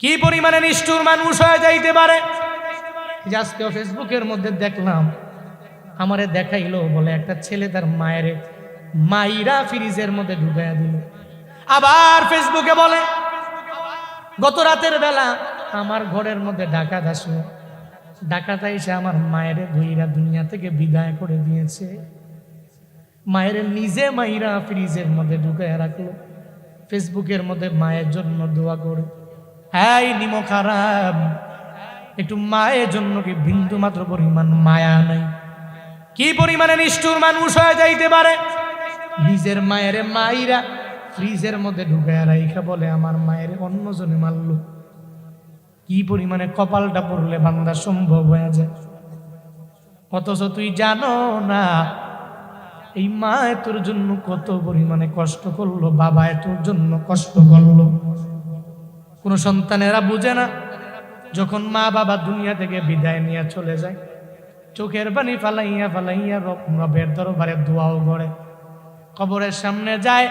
কি পরিমাণে নিষ্ঠুর মানুষ হয়ে যাইতে পারে? আজকে ফেসবুকের মধ্যে দেখলাম, আমারে দেখাইলো বলে একটা ছেলে তার মায়ের মাইরা ফ্রিজের মধ্যে ঢুকাইয়া দিল। আবার ফেসবুকে বলে, গত রাতের বেলা আমার ঘরের মধ্যে ডাকাত আসলো। ডাকাত এসে আমার মায়ের ধুইরা দুনিয়া থেকে বিদায় করে দিয়েছে। মায়ের নিজে মাইরা ফ্রিজের মধ্যে ঢুকাইয়া রাখল। ফেসবুকের মধ্যে মায়ের জন্য দোয়া করে। হ্যাঁ নিম খারাপ। একটু মায়ের জন্য কি বিন্দু মাত্র পরিমাণ মায়া নাই? কি পরিমাণে নিষ্ঠুর মানুষ হয়ে যাইতে পারে? নিজের মায়ের মাইরা ফ্রিজের মধ্যে ঢুকায় রাইখা বলে আমার মায়ের অন্যজনে মারলো। কি পরিমাণে কপালটা পড়লে বান্দা সম্ভব হয়ে যায়? অথচ তুই জানো না, এই মা তোর জন্য কত পরিমাণে কষ্ট করল, বাবা তোর জন্য কষ্ট করল। কোনো সন্তানেরা বুঝে না যখন মা বাবা দুনিয়া থেকে বিদায় নিয়ে চলে যায়। চোখের পানি ফালাইয়া ফালাইয়া রব রবের দরবারে দোয়াও করে। কবরের সামনে যায়,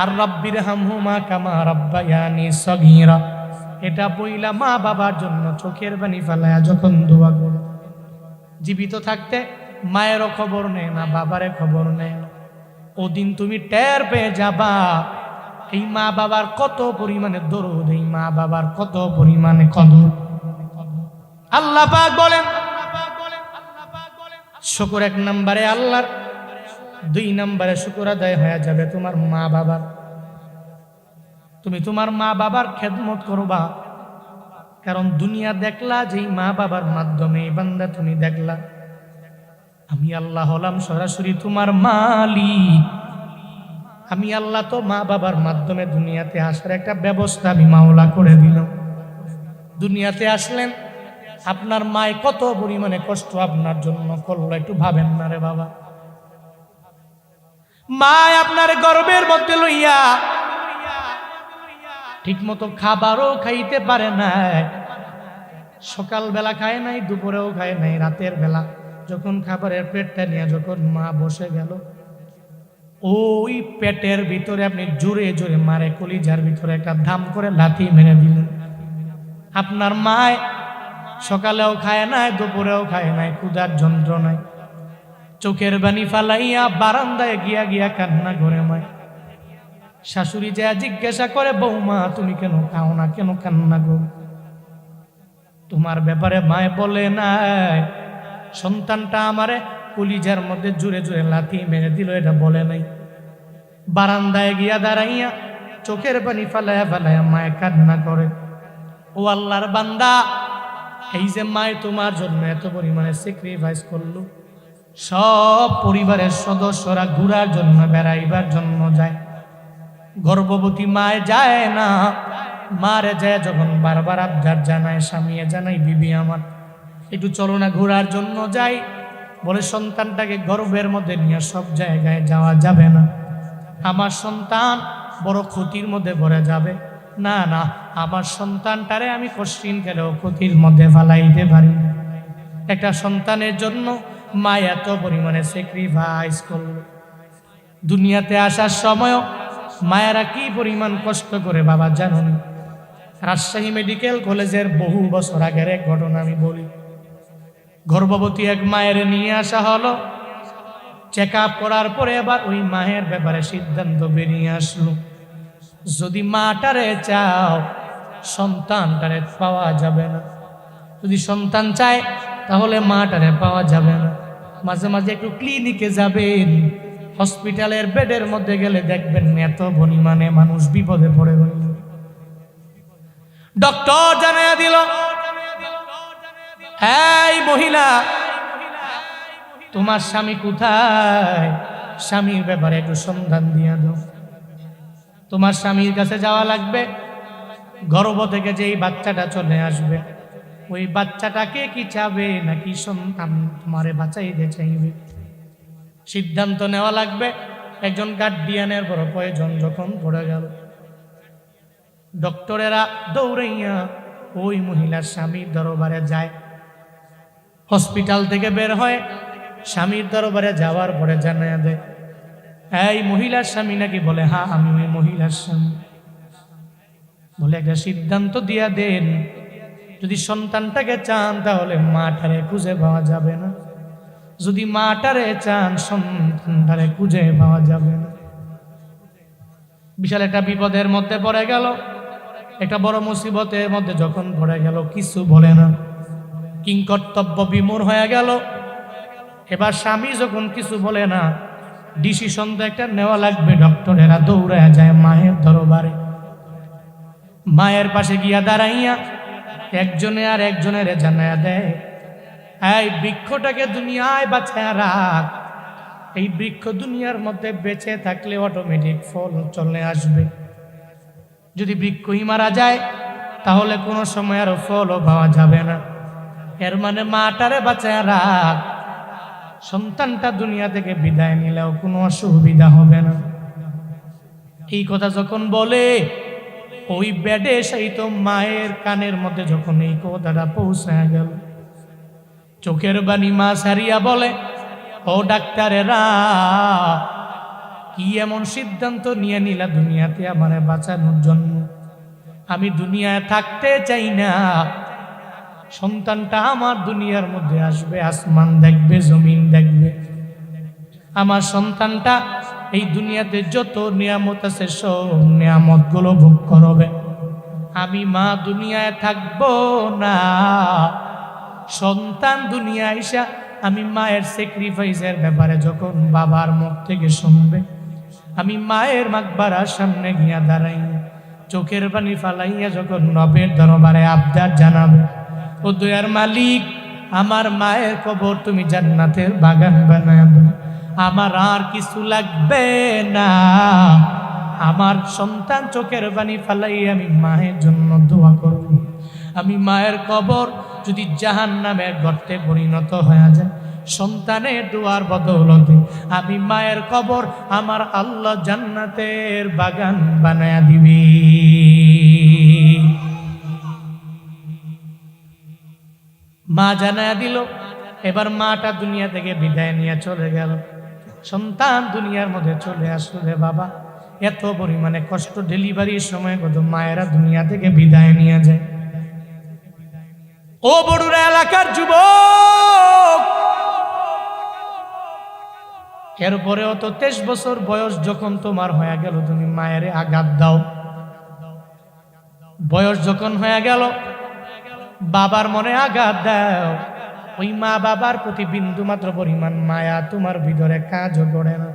আর রব্বির হামহুমা কামা রব্বায়ানি সগীরা। এটা বইলা মা বাবার জন্য চোখের পানি ফালাইয়া যখন দোয়া করে। জীবিত থাকতে মায়েরও খবর নেয় না, বাবারে খবর নেয় না। ওদিন তুমি টের পেয়ে যাবা এই মা বাবার কত পরিমাণে দরদ, এই মা বাবার কত পরিমাণে কদর। আল্লাহ পাক বলেন, শুকুর এক নম্বরে আল্লাহর, দুই নম্বরে শুকুর আদায় হয়ে যাবে তোমার মা বাবার। তুমি তোমার মা বাবার খেদমত করবা, কারণ দুনিয়া দেখলা যে মা বাবার মাধ্যমে বান্দা তুমি দেখলা। আমি আল্লাহ হলাম সরাসরি তোমার মালিক। আমি আল্লাহ তো মা বাবার মাধ্যমে দুনিয়াতে আসার একটা ব্যবস্থা আমি মাওলা করে দিলাম। দুনিয়াতে আসলেন, আপনার মায় কত পরিমাণে কষ্ট আপনার জন্য করল একটু ভাবেন না রে বাবা। মায় আপনার গর্বের মধ্যে লইয়া ঠিক মতো খাবারও খাইতে পারে না সকালবেলা খায় নাই, দুপুরেও খায় নাই, রাতের বেলা। যখন খাবারের পেটটা নিয়ে যখন মা বসে গেল ওই পেটের ভিতরে আপনি জোরে জোরে মারে, কলিজার ভিতরে একটা ধাম করে লাথি মেরে দিলেন। আপনার মায় সকালেও খায় নাই, দুপুরেও খায় নাই, ক্ষুধার যন্ত্রণায় চোখের বানি ফালাইয়া বারান্দায় গিয়া গিয়া কান্না করে মায়। শাশুড়ি যা জিজ্ঞাসা করে, বৌমা, তুমি কেন খাও না, কেন কান্না গো? তোমার ব্যাপারে মায় বলে নাই। সন্তানটা আমারে কলিজার মধ্যে জুড়ে জুড়ে লাথি মেরে দিল, এটা বলে নাই। বারান্দায় গিয়া দাঁড়াইয়া চোখের পানি ফালাইয়া ফালাইয়া মায় কান্না করে। ও আল্লাহর বান্দা, এই যে মায় তোমার জন্য এত পরিমাণে স্যাক্রিফাইস করল, সব পরিবারের সদস্যরা ঘুরার জন্য, বেড়াইবার জন্য যায়। গর্ভবতী মায় যায় না, মারে যায় যখন বারবার আবদার জানায় স্বামীয়ে জানাই বিবি আমার, একটু চলো না, ঘোরার জন্য যাই। বলে, সন্তানটাকে গর্বের মধ্যে নিয়ে সব জায়গায় যাওয়া যাবে না। আমার সন্তান বড় ক্ষতির মধ্যে ভরে যাবে। না না, আমার সন্তানটারে আমি কষ্টিন খেলেও ক্ষতির মধ্যে ফালাইতে পারি। একটা সন্তানের জন্য মা এত পরিমাণে স্যাক্রিফাইস করল। দুনিয়াতে আসার সময়ও মায়েরা কি পরিমাণ কষ্ট করে, বাবা জানুন রাজশাহী মেডিকেল কলেজের বহু বছর আগের এক ঘটনা আমি বলি। গর্ভবতী এক মায়ের নিয়ে আসা হলো। চেক আপ করার পরে এবার ওই মায়ের ব্যাপারে সিদ্ধান্ত বেরিয়ে আসলো। যদি মাটারে চাও, সন্তানটারে পাওয়া যাবে না। যদি সন্তান চায়, তাহলে মাটারে পাওয়া যাবে না। মাঝে মাঝে একটু ক্লিনিকে যাবেন। হসপিটালের বেডের মধ্যে গেলে দেখবেন এত পরিমাণে মানুষ বিপদে পড়ে রইল ডক্টর জানাইয়া দিল এই মহিলা। তোমার স্বামী কোথায়? স্বামীর ব্যাপারে একটু সন্ধান দিয়া দাও। তোমার স্বামীর কাছে যাওয়া লাগবে। গর্ভ থেকে যেই বাচ্চাটা চলে আসবে, ওই বাচ্চাটাকে কি চাবে নাকি সন্তান তোমারে বাঁচাইতে চাইবে? সিদ্ধান্ত নেওয়া লাগবে। একজন গার্ডিয়ানের বড় প্রয়োজন যখন পড়ে গেল। ডক্টরেরা দৌড়াইয়া ওই মহিলার স্বামীর দরবারে যায়। হসপিটাল থেকে বের হয়, স্বামীর দরবারে যাওয়ার পরে জানায় দেয়, এই মহিলার স্বামী নাকি? বলে হ্যাঁ আমি ওই মহিলার স্বামী। বলে, একটা সিদ্ধান্ত দিয়া দেন। যদি সন্তানটাকে চান, তাহলে মাটারে খুঁজে পাওয়া যাবে না। যদি মাটারে চান, সন্তানটারে খুঁজে পাওয়া যাবে না। বিশাল একটা বিপদের মধ্যে পড়ে গেল। একটা বড় মুসিবতের মধ্যে যখন পড়ে গেল, কিছু বলে না। কিংকর্তব্য বিমূর হয়ে গেল। এবার স্বামী যখন কিছু বলে না ডিসিশন তো একটা নেওয়া লাগবে, ডক্টরেরা দৌড়ে যায় মায়ের দরবারে। মায়ের পাশে গিয়া দাঁড়াইয়া একজনে আর একজনের জানায়া দেয়, এই বৃক্ষটাকে দুনিয়ায় বাঁচায় রাখ। এই বৃক্ষ দুনিয়ার মধ্যে বেঁচে থাকলে অটোমেটিক ফল চলে আসবে। যদি বৃক্ষই মারা যায়, তাহলে কোনো সময় আরও ফলও পাওয়া যাবে না। এর মানে মাটারে বাঁচায় রাখ। সন্তানটা দুনিয়া থেকে বিদায় নিলেও কোনো অসুবিধা হবে না। এই কথা যখন বলে, ওই বেডে সেই তো মায়ের কানের মধ্যে যখন এই কথাটা পৌঁছায় গেল। চোখের বাণী মা সারিয়া বলে, ও ডাক্তারেরা কি এমন সিদ্ধান্ত নিয়ে নিলা দুনিয়াতে আমার বাঁচানোর জন্য? আমি দুনিয়ায় থাকতে চাই না সন্তানটা আমার দুনিয়ার মধ্যে আসবে, আসমান দেখবে, জমিন দেখবে। আমার সন্তানটা এই দুনিয়াতে যত নিয়ামত আছে, সব নিয়ামতগুলো ভোগ করবে। আমি মা দুনিয়ায় থাকব না, সন্তান দুনিয়া আইসা আমি মায়ের স্যাক্রিফাইসের ব্যাপারে যখন বাবার মুখ থেকে শুনবে, আমি মায়ের মাকবারার সামনে গিয়া দাঁড়াই, চোখের পানি ফালাইয়া যখন নবের দরবারে আবদার জানাবে ও দয়ার মালিক, আমার মায়ের কবর তুমি জান্নাতের বাগান বানায়। আমার আর কিছু লাগবে না। আমার সন্তান চোখের পানি ফালাই আমি মায়ের জন্য দোয়া করব। আমি মায়ের কবর যদি জাহান নামের গর্তে পরিণত হয়ে যায়, সন্তানের দোয়ার বদৌলতে আমি মায়ের কবর আমার আল্লাহ জান্নাতের বাগান বানায়া দিবি। মা জানায়া দিল, এবার মাটা দুনিয়া থেকে বিদায় নিয়ে চলে গেল। সন্তান দুনিয়ার মধ্যে চলে আসলো রে বাবা। এত পরিমাণে কষ্ট ডেলিভারির সময় কত মায়েরা দুনিয়া থেকে বিদায় নিয়ে যায়। ও বড়ুরা, এলাকার যুবক! এরপরে অত তেইশ বছর বয়স যখন তোমার হয়ে গেল, তুমি মায়ের আঘাত দাও। বয়স যখন হয়ে গেল বাবার মনে আঘাত দাও। ওই মা বাবার প্রতি বিন্দু মাত্র পরিমাণ মায়া তোমার ভিতরে কাজও করে না।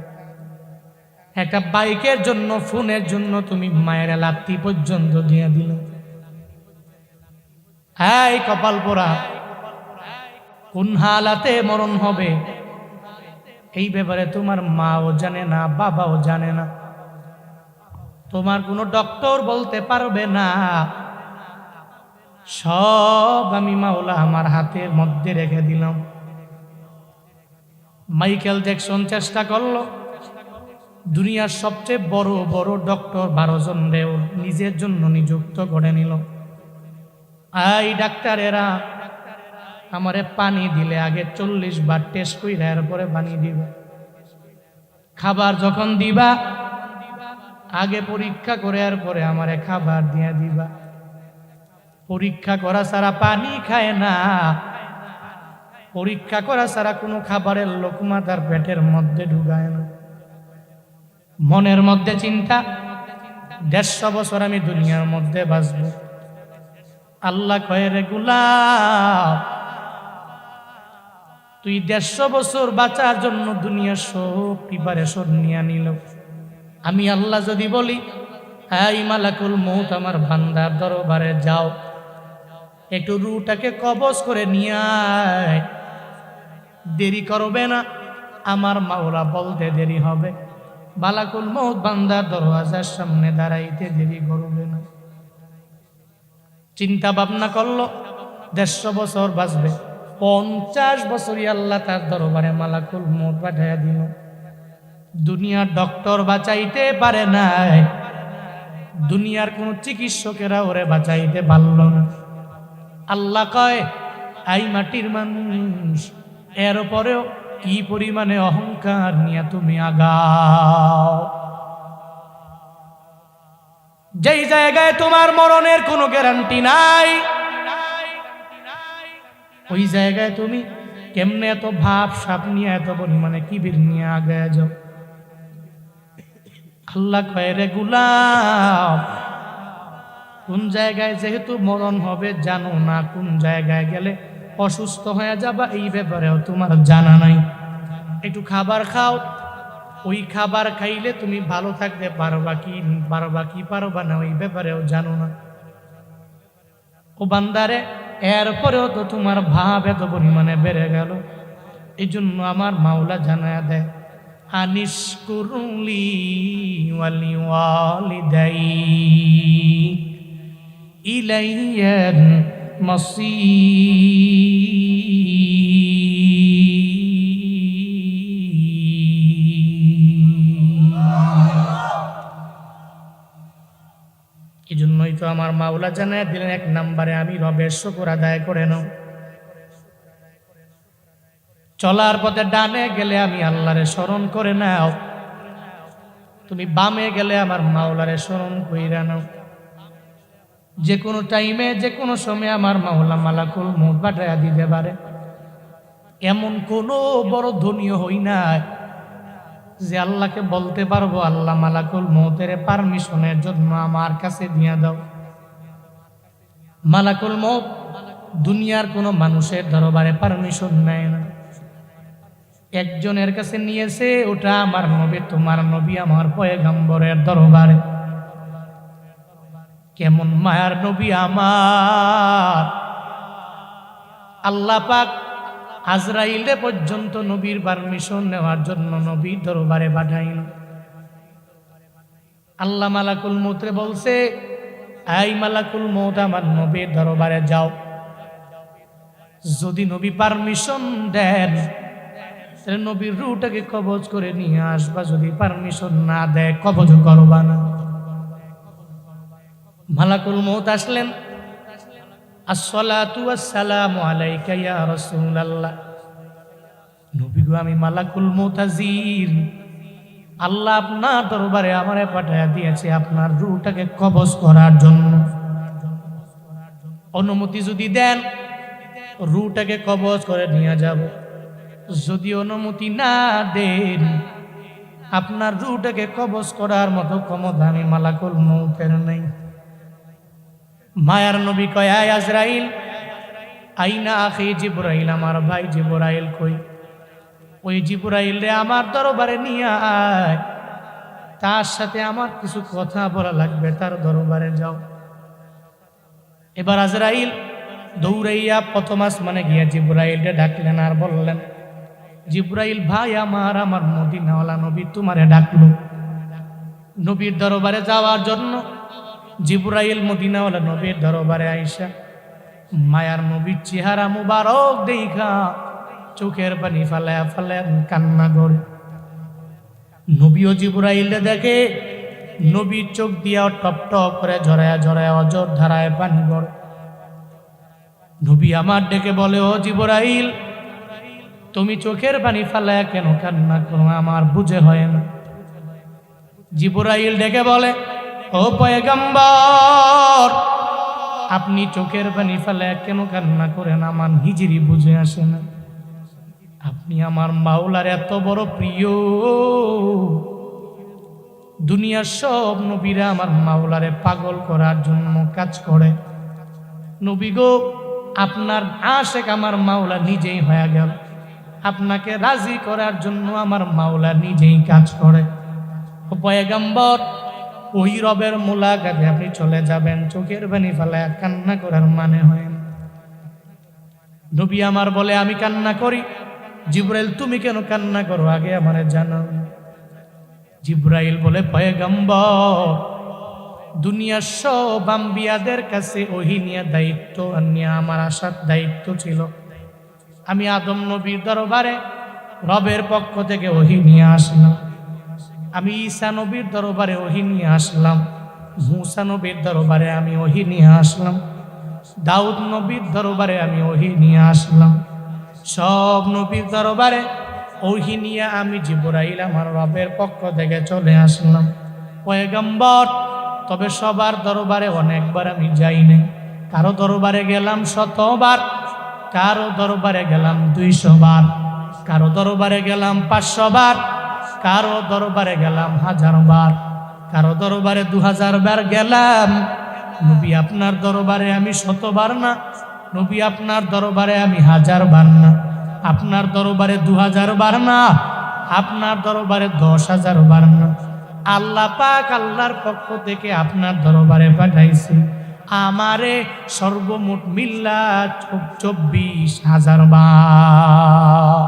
একটা বাইকের জন্য, ফোনের জন্য তুমি মায়ের লাত্তি পর্যন্ত দিয়ে দিল। হ্যাঁ কপাল পোড়া, কোন হালাতে মরণ হবে? এই ব্যাপারে তোমার মাও জানে না, বাবাও জানে না। তোমার কোনো ডক্টর বলতে পারবে না। সব আমি মাওলা আমার হাতের মধ্যে রেখে দিলাম। মাইকেল জ্যাকসন চেষ্টা করল। দুনিয়ার সবচেয়ে বড় বড় ডক্টর বারো জন রেও নিজের জন্য নিযুক্ত করে নিল। এই ডাক্তারেরা, আমারে পানি দিলে আগে চল্লিশ বার টেস্ট কইরা এরপরে পানি দিবা। খাবার যখন দিবা, আগে পরীক্ষা করে এরপরে আমারে খাবার দিয়ে দিবা। পরীক্ষা করা ছাড়া পানি খায় না। পরীক্ষা করা ছাড়া কোনো খাবারের লোকমা তার পেটের মধ্যে ঢুকায় না। মনের মধ্যে চিন্তা, দেড়শো বছর আমি দুনিয়ার মধ্যে বাঁচব। আল্লাহ কয়ে রে গুলাম, তুই দেড়শো বছর বাঁচার জন্য দুনিয়ার সব প্রিপারেশন নিয়ে নিল। আমি আল্লাহ যদি বলি হ্যাঁ মালাকুল মৌত আমার ভান্ডার দরবারে যাও। একটু রুটাকে কবজ করে নিয়ে আয়। দেরি করবে না, আমার মাওলা বলতে দেরি হবে। বালাকুল মৌত বান্দার দরওয়াজার সামনে দাঁড়াইতে দেরি করবে না। চিন্তা ভাবনা করল, দেড়শো বছর বাঁচবে, পঞ্চাশ বছরই আল্লাহ তার দরবারে মালাকুল মৌত পাঠাইয়া দিল। দুনিয়ার ডক্টর বাঁচাইতে পারে নাই, দুনিয়ার কোনো চিকিৎসকেরা ওরে বাঁচাইতে পারল না। আল্লাহ কয়, আই মাটির মানুষ, এর পরেও কি পরিমাণে অহংকার নিয়ে তুমি আগাও? যেই জায়গায় তোমার মরণের কোনো গ্যারান্টি নাই, ওই জায়গায় তুমি কেমনে এত ভাব সাপ নিয়ে, এত পরিমাণে কিবির নিয়ে আগে যাও? আল্লাহ কয়, রে গুলাম কোন জায়গায় যেহেতু মরণ হবে জানো না কোন জায়গায় গেলে অসুস্থ হয়ে যাবা, এই ব্যাপারেও তোমার জানা নাই। একটু খাবার খাও, ওই খাবার খাইলে তুমি ভালো থাকতে পারবা কি পারবা কি পারবা না, ওই ব্যাপারেও জানো না। ও বান্দারে, এরপরেও তো তোমার ভাব এত পরিমাণে বেড়ে গেল। এই জন্য আমার মাওলা জানায় দেয় আনিস কুরুলি ওয়ালি ওয়ালিদাই। ইলাইয়ার এই জন্যই তো আমার মাওলা জানায় দিলেন এক নাম্বারে, আমি রবের শকর আদায় করে নাও। চলার পথে ডানে গেলে আমি আল্লাহরে স্মরণ করে নাও। তুমি বামে গেলে আমার মাওলারে স্মরণ কইরা নাও। যে কোনো টাইমে যে কোনো সময় আমার মাওলা মালাকুল মুখ পাঠাইয়া দিতে পারে। এমন কোনো বড় ধনীয় হই না যে আল্লাহকে বলতে পারব, আল্লাহ মালাকুল মৌতের পারমিশনের জন্য আমার কাছে দিয়ে দাও। মালাকুল মৌত দুনিয়ার কোনো মানুষের দরবারে পারমিশন নেয় না। একজনের কাছে নিয়েছে, ওটা আমার নবী, তোমার নবী আমার পয়গম্বরের দরবারে। কেমন মায়ার নবী আমার। আল্লাহ পাক আজরাইলে পর্যন্ত নবীর পারমিশন নেওয়ার জন্য নবীর দরবারে পাঠাইল। আল্লাহ মালাকুল মৌতরে বলছে, আই মালাকুল মৌত আমার নবীর দরবারে যাও। যদি নবী পারমিশন দেন নবীর রুটাকে কবজ করে নিয়ে আসবা। যদি পারমিশন না দেয়, কবজ করবা না। মালাকুল মৌত আসলেন। আসসালাতু আসসালামু আলাইকা ইয়া রাসূলুল্লাহ। নবী গো, আমি মালাকুল মুতাজির আল্লাহ আপনার দরবারে আমারে পাঠায়া দিয়েছে আপনার রূহটাকে কবজ করার জন্য। অনুমতি যদি দেন রুটাকে কবজ করে নিয়ে যাব। যদি অনুমতি না দেন, আপনার রূহটাকে কবজ করার মতো ক্ষমতা আমি মালাকুল মৌতের নেই। মায়ার নবী কয়, আয় আজরাইল। আইনা আখি জিব্রাইল, আমার ভাই জিব্রাইল কই? ওই জিব্রাইল রে আমার দরবারে নিয়ে আয়। তার সাথে আমার কিছু কথা বলা লাগবে, তার দরবারে যাও। এবার আজরাইল দৌড়াইয়া প্রথম আসমানে গিয়া জিব্রাইলকে ডাকলেন, আর বললেন, জিব্রাইল ভাই আমার আমার মদিনাওয়ালা নবী তোমারে ডাকলো। নবীর দরবারে যাওয়ার জন্য জিব্রাইল মদিনাওয়ালা নবীর দরবারে আইসা, মায়ার নবীর চেহারা মুবারক দেখা চোখের পানি ফালায়া ফালায়া কান্না করে। নবীও জিব্রাইল দেখে, নবীর চোখ দিয়া টপ টপ করে ঝরায়া ঝরায়া অজর ধারায় পানি পড়ে। নবী আমার ডেকে বলে, ও জিব্রাইল, তুমি চোখের পানি ফালায়া কেন কান্না করো? আমার বুঝে হয় না। জিব্রাইল ডেকে বলে ও পয়গম্বর, আপনি চোখের পানি ফেলে কেন কান্না করেন? আমার নিজেরই বুঝে আসে না। আপনি আমার মাওলার এত বড় প্রিয়। দুনিয়ার সব নবীরা আমার মাওলারে পাগল করার জন্য কাজ করে। নবী গো, আপনার আশেক আমার মাওলা নিজেই হয়ে গেল। আপনাকে রাজি করার জন্য আমার মাওলা নিজেই কাজ করে। পয়গম্বর ওই রবের মোলাকাতে আপনি চলে যাবেন, চোখের বানি ফেলায় কান্না করার মানে হয় নবী আমার বলে, আমি কান্না করি। জিব্রাইল, তুমি কেন কান্না করো? আগে আমার জানাও। জিব্রাইল বলে, পয়গম্বর, দুনিয়ার সব আম্বিয়াদের কাছে ওহি নিয়ে দায়িত্ব নিয়ে আমার আসার দায়িত্ব ছিল। আমি আদম নবীর দরবারে রবের পক্ষ থেকে ওহি নিয়ে আসলাম। আমি ঈসা নবীর দরবারে ওহি নিয়ে আসলাম। মুসা নবীর দরবারে আমি ওহি নিয়ে আসলাম। দাউদ নবীর দরবারে আমি ওহি নিয়ে আসলাম। সব নবীর দরবারে ওহি নিয়ে আমি জিবরাইল, আমার রবের পক্ষ থেকে চলে আসলাম। পয়গম্বর, তবে সবার দরবারে অনেকবার আমি যাই নাই কারও দরবারে গেলাম শতবার, কারও দরবারে গেলাম দুইশো বার কারও দরবারে গেলাম পাঁচশো বার কারও দরবারে গেলাম হাজার বার, কারও দরবারে দু হাজার বার গেলাম। নবী আপনার দরবারে আমি শতবার না, নবী আপনার দরবারে আমি হাজার বার না, আপনার দরবারে দু হাজার বার না, আপনার দরবারে দশ হাজার বার না। আল্লাহ পাক আল্লাহর পক্ষ থেকে আপনার দরবারে পাঠাইছি। আমারে সর্বমোট মিল্লা চব্বিশ হাজার বার।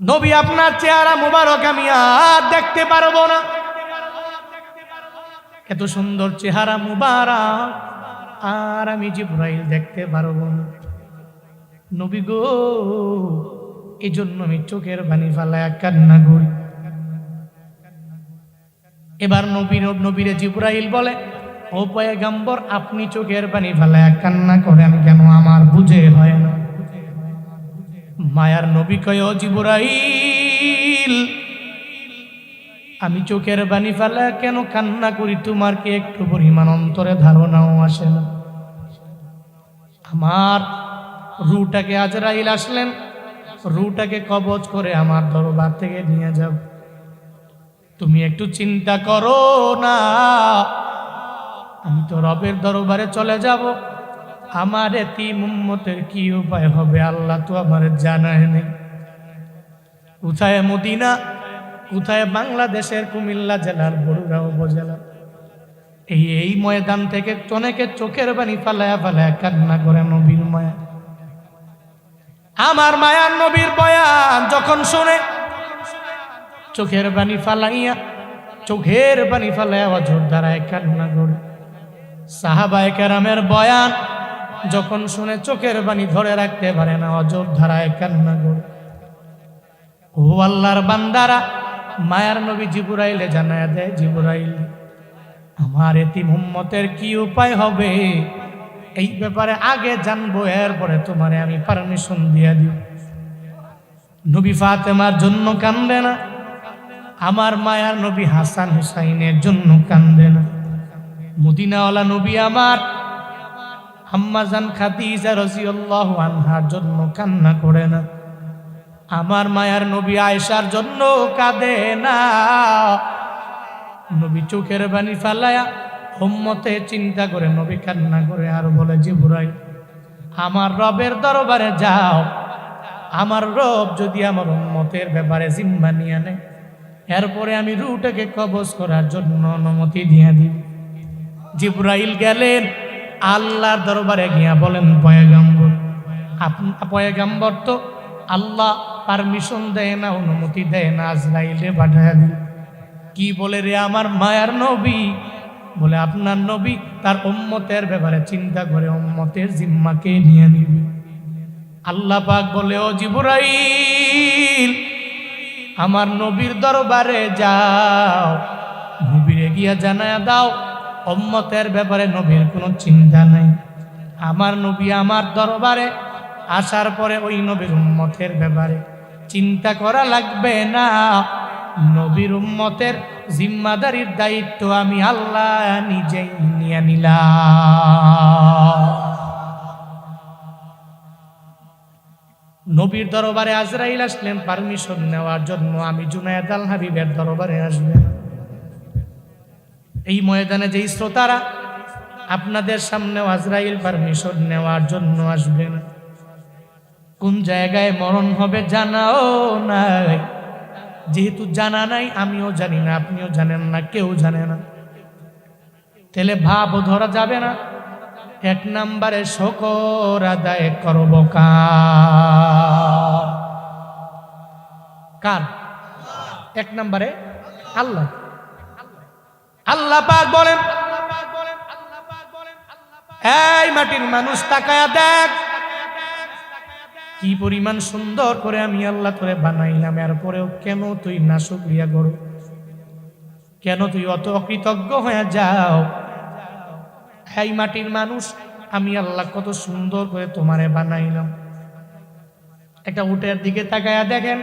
নবী, আপনার চেহারা মুবারক, আমি আর দেখতে পারব না। এত সুন্দর চেহারা মুবারক, আর আমি জিব্রাইল দেখতে পারব না। নবী গো এই জন্য আমি চোখের বাণী ফালায় কান্না করি। এবার নবীর নবীরে জিব্রাইল বলে, ও পয়গাম্বর, আপনি চোখের পানি ফেলায় কান্না করেন কেন? আমার বুঝে হয় না। মায়ার নবী কয় জিব্রাইল, আমি চোখের বাণী ফেলা কেন কান্না করি? তোমার কি একটু পরিমাণ অন্তরে ধারণাও আসে না? আমার রুটাকে আজরাইল আসলেন, রুটাকে কবজ করে আমার দরবার থেকে নিয়ে যাও। তুমি একটু চিন্তা করো না, আমি তো রবের দরবারে চলে যাব। আমার এতি মুম্মতের কি উপায় হবে? আল্লাহ তো আমার জানায় নেই। কোথায় মদিনা? কোথায় বাংলাদেশের কুমিল্লা জেলার বড়ুরা উপজেলা? এই এই ময়দান থেকে অনেকে চোখের বাণী ফালায়া ফালায়া কান্না করে নবীর মায়া। আমার মায়ার নবীর বয়ান যখন শুনে, চোখের বাণী ফালাইয়া, চোখের বাণী ফালাইয়া অজোর দ্বারায় কান্না করে। সাহাবায় কেরামের বয়ান যখন শুনে চোখের বাণী ধরে রাখতে পারে না, অজোর ধারায় কান্না করে ও আল্লাহর বান্দারা, মায়ার নবী জিবুরাইলে জানায় দেয়, জিবুরাইল, আমার এটি মোহাম্মতের কি উপায় হবে? এই ব্যাপারে আগে জানব, এরপরে তোমারে আমি পারমিশন দিয়ে দিব। নবী ফাতেমার জন্য কান্দে না, আমার মায়ার নবী হাসান হুসাইনের জন্য কান্দে না। মদিনাওয়ালা নবী আমার আম্মাজান খাদিজা রাদিয়াল্লাহু আনহার জন্য কান্না করে না। আমার মায়ার নবী আয়েশার জন্য কাঁদে না। নবী চোখের বাণী ফালায়া উম্মতে চিন্তা করে, নবী কান্না করে আর বলে জিবুরাই আমার রবের দরবারে যাও। আমার রব যদি আমার উম্মতের ব্যাপারে জিম্মা নিয়ে নেয় এরপরে আমি রুটাকে কবজ করার জন্য অনুমতি দিয়ে দিই। জিব্রাইল গেলেন আল্লাহর দরবারে গিয়া বলেন, পয়গাম্বর পয়গাম্বর তো আল্লাহ পারমিশন দেয় না, অনুমতি দেয় না, আজরাইলে পাঠায় দিল। কি বলে রে আমার মায়ার নবী? বলে, আপনার নবী তার উম্মতের ব্যাপারে চিন্তা করে উম্মতের জিম্মাকে নিয়ে নিবে। আল্লাহ পাক বলে, ও জিবরাইল, আমার নবীর দরবারে যাও, নবীরে গিয়া জানায় দাও উম্মতের ব্যাপারে নবীর কোনো চিন্তা নাই। আমার নবী আমার দরবারে আসার পরে ওই নবীর উম্মতের ব্যাপারে চিন্তা করা লাগবে না। নবীর উম্মতের জিম্মাদারির দায়িত্ব আমি আল্লাহ নিজেই নিয়ে নিলাম। নবীর দরবারে আজরাইল আসলেন, পারমিশন নেওয়ার জন্য আমি জুনায়দ আল হাবিবের দরবারে আসবেন এই ময়দানে যেই শ্রোতারা আপনাদের সামনে আজরাইল পারমিশন নেওয়ার জন্য আসবেন। কোন জায়গায় মরণ হবে জানাও নাই। যেহেতু জানা নাই, আমিও জানি না, আপনিও জানেন না, কেউ জানে না। তাহলে ভাবও ধরা যাবে না। এক নম্বরে শকর আদায় করব কার? কার? এক নম্বরে আল্লাহ। আল্লাহ পাক বলেন, এই মাটির মানুষ তাকায়া দেখ, কি পরিমাণ সুন্দর করে আমি আল্লাহ করে বানাইলাম এরপরেও কেন তুই না শুক্রিয়া করো? কেন তুই অত অকৃতজ্ঞ হয়ে যাও? এই মাটির মানুষ, আমি আল্লাহ কত সুন্দর করে তোমারে বানাইলাম। একটা উটের দিকে তাকায়া দেখেন,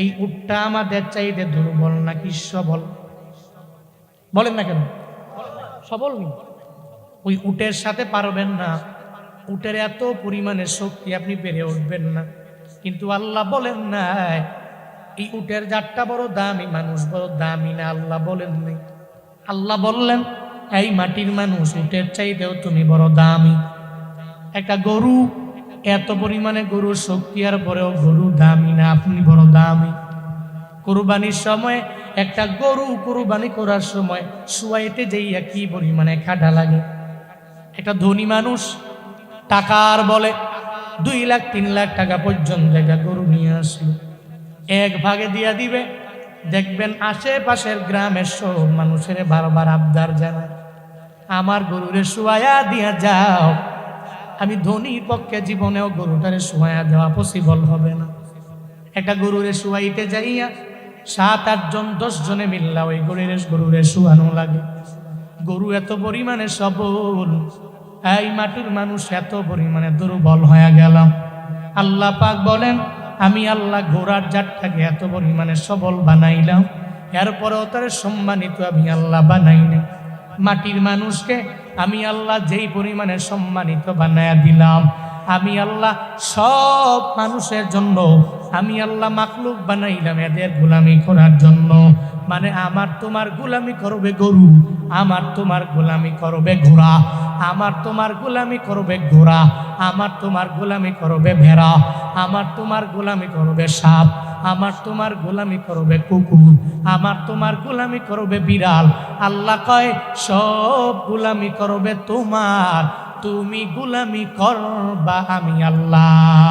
এই উটটা আমাদের চাইতে দুর্বল নাকি সবল? বলেন না কেন? সবল নেই ওই উটের সাথে পারবেন না। উটের এত পরিমাণে শক্তি আপনি পেরে উঠবেন না। কিন্তু আল্লাহ বলেন না এই উটের জাতটা বড় দামি মানুষ বড় দামি না আল্লাহ বলেন নাই। আল্লাহ বললেন এই মাটির মানুষ উটের চাইতেও তুমি বড় দামি। একটা গরু এত পরিমাণে গরুর শক্তি আর পরেও গরু দামি না আপনি বড় দামি। কুরবানির সময়, একটা গরু কুরবানি করার সময় শুয়াইতে যাইয়া কি পরিমাণে খাটা লাগে? একটা ধনী মানুষ টাকার বলে দুই লাখ, তিন লাখ টাকা পর্যন্ত একটা গরু নিয়ে আসলো। এক ভাগে দিয়া দিবে। দেখবেন আশেপাশের গ্রামের সব মানুষের বারবার আবদার জানায়, আমার গরুরে শুয়ায়া দিয়া যাও। আমি ধনীর পক্ষে জীবনেও গরুটারে শুয়ায়া দেওয়া পসিবল হবে না। একটা গরুরে শুয়াইতে যাইয়া সাত আটজন দশ জনে মিল্লা ওই গরুরে গরুরে শুয়ানো লাগে। গরু এত পরিমাণে সবল, এই মাটির মানুষ এত পরিমাণে দুর্বল হয়ে গেলাম। আল্লাহ পাক বলেন, আমি আল্লাহ ঘোড়ার জাতটাকে এত পরিমাণে সবল বানাইলাম, এরপরেও তার সম্মানিত আমি আল্লাহ বানাই নাই। মাটির মানুষকে আমি আল্লাহ যেই পরিমাণে সম্মানিত বানায়া দিলাম, আমি আল্লাহ সব মানুষের জন্য আমি আল্লাহ মাকলুক বানাইলাম এদের গোলামি করার জন্য। মানে আমার তোমার গোলামি করবে গরু, আমার তোমার গোলামি করবে ঘোড়া, আমার তোমার গোলামি করবে ঘোড়া, আমার তোমার গোলামি করবে ভেড়া, আমার তোমার গোলামি করবে সাপ, আমার তোমার গোলামি করবে কুকুর, আমার তোমার গোলামি করবে বিড়াল। আল্লাহ কয়, সব গোলামি করবে তোমার, তুমি গোলামি করবা আমি আল্লাহ।